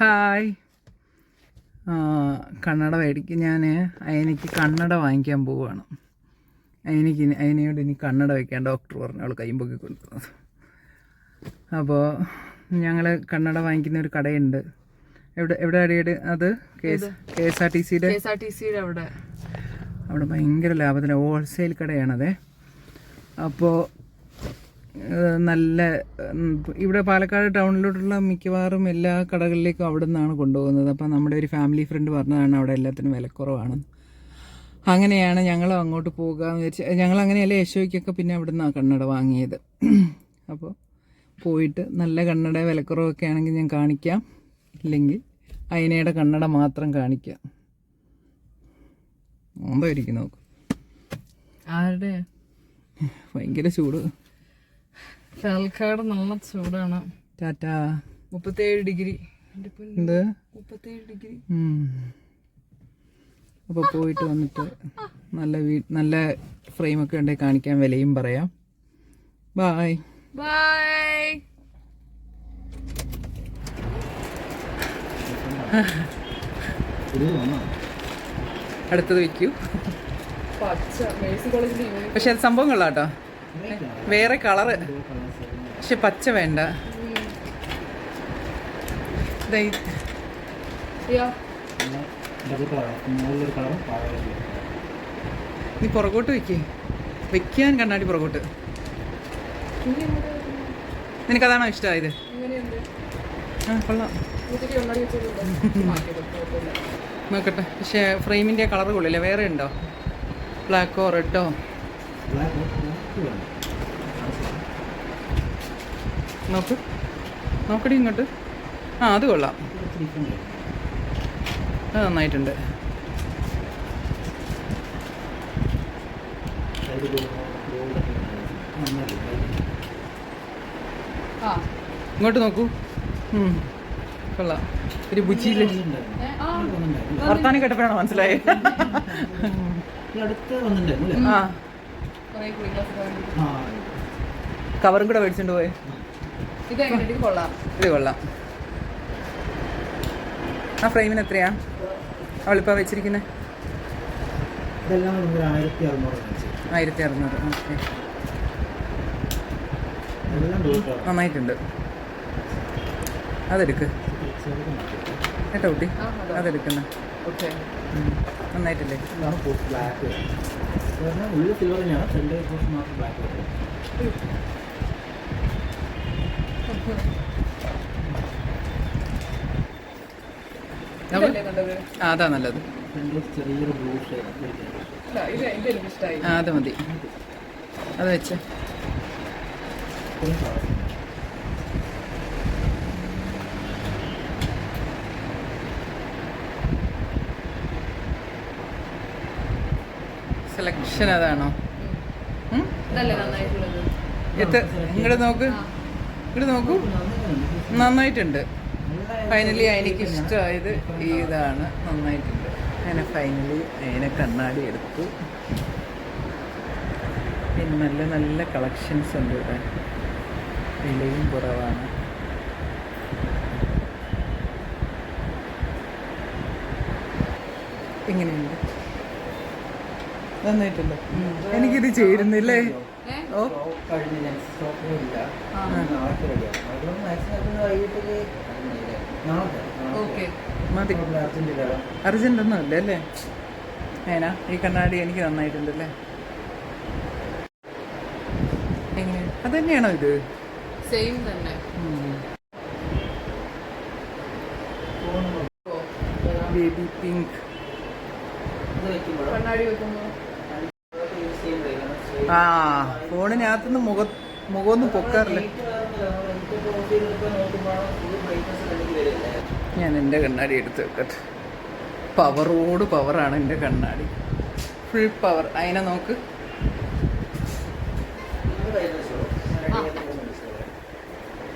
Hi. കണ്ണട മേടിക്കും. ഞാൻ അയനയ്ക്ക് കണ്ണട വാങ്ങിക്കാൻ പോവുകയാണ് അയനയ്ക്ക് അയനയോട് ഇനി കണ്ണട വയ്ക്കാൻ ഡോക്ടർ പറഞ്ഞു. അവൾ കൈയും പൊക്കി കൊടുക്കുന്നത് അപ്പോൾ ഞങ്ങൾ കണ്ണട വാങ്ങിക്കുന്ന ഒരു കടയുണ്ട്. എവിടെ എവിടെ അടിയുടെ അത്? കെ എസ് ആർ ടി സിയുടെ? കെ എസ് ആർ ടി സിയുടെ അവിടെ. അവിടെ ഭയങ്കര ലാഭത്തിന്. ഹോൾസെയിൽ കടയാണതേ. അപ്പോൾ നല്ല ഇവിടെ പാലക്കാട് ടൗണിലോട്ടുള്ള മിക്കവാറും എല്ലാ കടകളിലേക്കും അവിടെ നിന്നാണ് കൊണ്ടുപോകുന്നത്. അപ്പോൾ നമ്മുടെ ഒരു ഫാമിലി ഫ്രണ്ട് പറഞ്ഞതാണ് അവിടെ എല്ലാത്തിനും വിലക്കുറവാണ്. അങ്ങനെയാണ് ഞങ്ങൾ അങ്ങോട്ട് പോകാമെന്ന് വിചാരിച്ച് ഞങ്ങൾ അങ്ങനെയല്ല യശോയ്ക്കൊക്കെ പിന്നെ അവിടെ നിന്നാണ് കണ്ണട വാങ്ങിയത്. അപ്പോൾ പോയിട്ട് നല്ല കണ്ണട വിലക്കുറവൊക്കെ ആണെങ്കിൽ ഞാൻ കാണിക്കാം. ഇല്ലെങ്കിൽ അയനയുടെ കണ്ണട മാത്രം കാണിക്കാം. എന്തായിരിക്കും നോക്കും. ആരുടെ? ഭയങ്കര ചൂട്. പാലക്കാട് നല്ല ചൂടാണ്. ടാറ്റാ. മുപ്പത്തേഴ് ഡിഗ്രി. എന്ത്? മുപ്പത്തേഴ് ഡിഗ്രി. അപ്പോൾ പോയിട്ട് വന്നിട്ട് നല്ല വീ നല്ല ഫ്രെയിമൊക്കെ ഉണ്ടെങ്കിൽ കാണിക്കാൻ വിലയും പറയാം. ബായ്. ബായ്. അടുത്തത് വയ്ക്കൂ പക്ഷെ അത് സംഭവങ്ങളാട്ടോ വേറെ കളറ് പക്ഷെ പച്ച വേണ്ട. നീ പുറകോട്ട് വെക്കേ. വെക്കാൻ കണ്ണാടി പുറകോട്ട്. നിനക്കതാണോ ഇഷ്ടമായത്? ആ കൊള്ളാം. നോക്കട്ടെ. പക്ഷേ ഫ്രെയിമിന്റെ കളർ കൊള്ളില്ല? വേറെ ഉണ്ടോ? ബ്ലാക്കോ റെഡോ? നോക്ക്. നോക്കടി ഇങ്ങോട്ട്. ആ അത് കൊള്ളാം. അത് നന്നായിട്ടുണ്ട്. ആ. ഇങ്ങോട്ട് നോക്കൂ. കൊള്ളാം. ഒരു ബുച്ചിയില്ലേ വർത്താനം കേട്ടപ്പോഴാണ് മനസ്സിലായത്. ആ. കവറും കൂടെ മേടിച്ചിട്ട് പോയെ. ഇത് കൊള്ളാം. ഇത് കൊള്ളാം. ആ ഫ്രെയിമിന് എത്രയാ? അവളിപ്പോൾ വെച്ചിരിക്കുന്നത് ആയിരത്തി അറുന്നൂറ് ഓക്കെ. നന്നായിട്ടുണ്ട്. അതെടുക്ക്. കേട്ടോ കുട്ടി. അതെടുക്കുന്ന. ഓക്കെ. നന്നായിട്ടില്ലേ? ഉള്ളിൽ സിൽവർ തന്നെയാണ്. സെന്റർ പോർഷൻ മാത്രം ബ്ലാക്ക് അതാ നല്ലത്. ചെറിയൊരു ബ്ലൂ ഷെയ്ഡ് ആ അത് മതി. അത് വെച്ച്. സെലക്ഷൻ അതാണോ? എത്ര? ഇങ്ങോട്ട് നോക്ക്. ഇങ്ങോട്ട് നോക്കൂ. നന്നായിട്ടുണ്ട്. ഫൈനലി എനിക്ക് ഇഷ്ടമായത് ഇതാണ്. നന്നായിട്ടുണ്ട്. അങ്ങനെ ഫൈനലി അതിനെ കണ്ണാടി എടുത്തു. പിന്നെ നല്ല നല്ല കളക്ഷൻസ് ഉണ്ട് ഇവിടെ. വിലയും കുറവാണ്. എങ്ങനെയുണ്ട് നന്നായിട്ടുണ്ട്. എനിക്കിത് ചേരുന്നില്ലേ? ഓ. മതി അർജന്റ് ഒന്നും ഇല്ല അല്ലേ? ഏനാ ഈ കണ്ണാടി എനിക്ക് നന്നായിട്ടുണ്ടല്ലേ? എങ്ങനെ? അത് തന്നെയാണോ ഇത്? സെയിം തന്നെ. Baby pink. കണ്ണാടി വെക്കുമ്പോ? യൂസ് ചെയ്യുമ്പോഴേ ആ ഫോണിനകത്തുനിന്ന് മുഖ മുഖമൊന്നും പൊക്കാറില്ല. ഞാൻ എന്റെ കണ്ണാടി എടുത്ത് വെക്കട്ടെ. പവറോട് പവറാണ് എന്റെ കണ്ണാടി. ഫുൾ പവർ അതിനെ നോക്ക്. ആ.